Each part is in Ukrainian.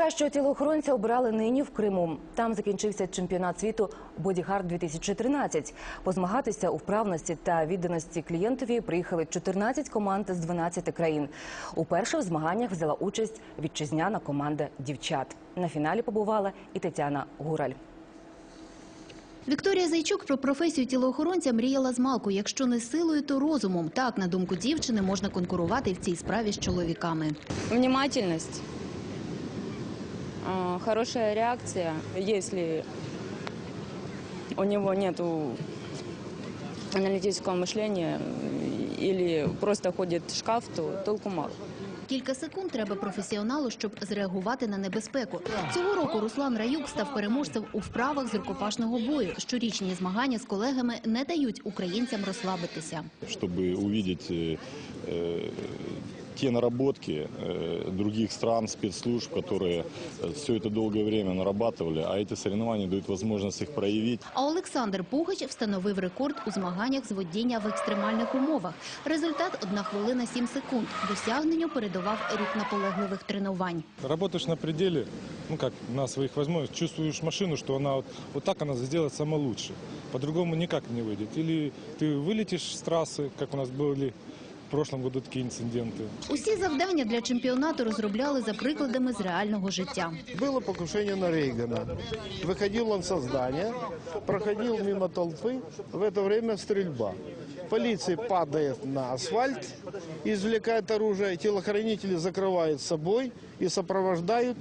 Кращого тілоохоронця обирали нині в Криму. Там закінчився чемпіонат світу «Бодігард 2013 Позмагатися у вправності та відданості клієнтові приїхали 14 команд з 12 країн. Уперше в змаганнях взяла участь вітчизняна команда дівчат. На фіналі побувала і Тетяна Гураль. Вікторія Зайчук про професію тілоохоронця мріяла з малку. Якщо не силою, то розумом. Так, на думку дівчини, можна конкурувати в цій справі з чоловіками. Внимательность, а, хорошая реакция. Если у него нет аналитического мышления или просто ходит в шкаф, то толку мало. Кілька секунд треба професіоналу, щоб зреагувати на небезпеку. Цього року Руслан Раюк став переможцем у вправах з рукопашного бою. Щорічні змагання з колегами не дають українцям розслабитися. чтобы увидеть э, э, те наработки э, других стран, спецслужб, которые все это долгое время нарабатывали, а эти соревнования дают возможность их проявить. А Олександр Пугач встановив рекорд у змаганнях з водіння в екстремальних умовах. Результат – 1 хвилина 7 секунд. Досягненню передавав рік наполегливих тренувань. Работаешь на пределе, ну как, на своих возможностях, чувствуешь машину, что она вот, вот так она сделает само лучше. По-другому никак не выйдет. Или ты вылетишь с трассы, как у нас были в прошлом году такие инциденты. Усі завдання для чемпіонату розробляли за прикладами з реального життя. Было покушение на Рейгана. Выходил он со здания, проходил мимо толпы, в это время стрельба. Полиция падает на асфальт, извлекает оружие, телохранители закрывают собой и сопровождают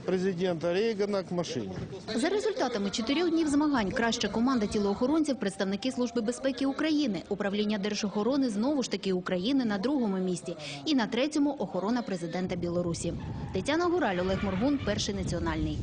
президента Рейгана к машине. За результатами чотирьох днів змагань краща команда тілоохоронців – представники Служби безпеки України. Управління Держохорони знову ж таки України на другому місці. І на третьому – охорона президента Білорусі. Тетяна Гураль, Олег Моргун, Перший національний.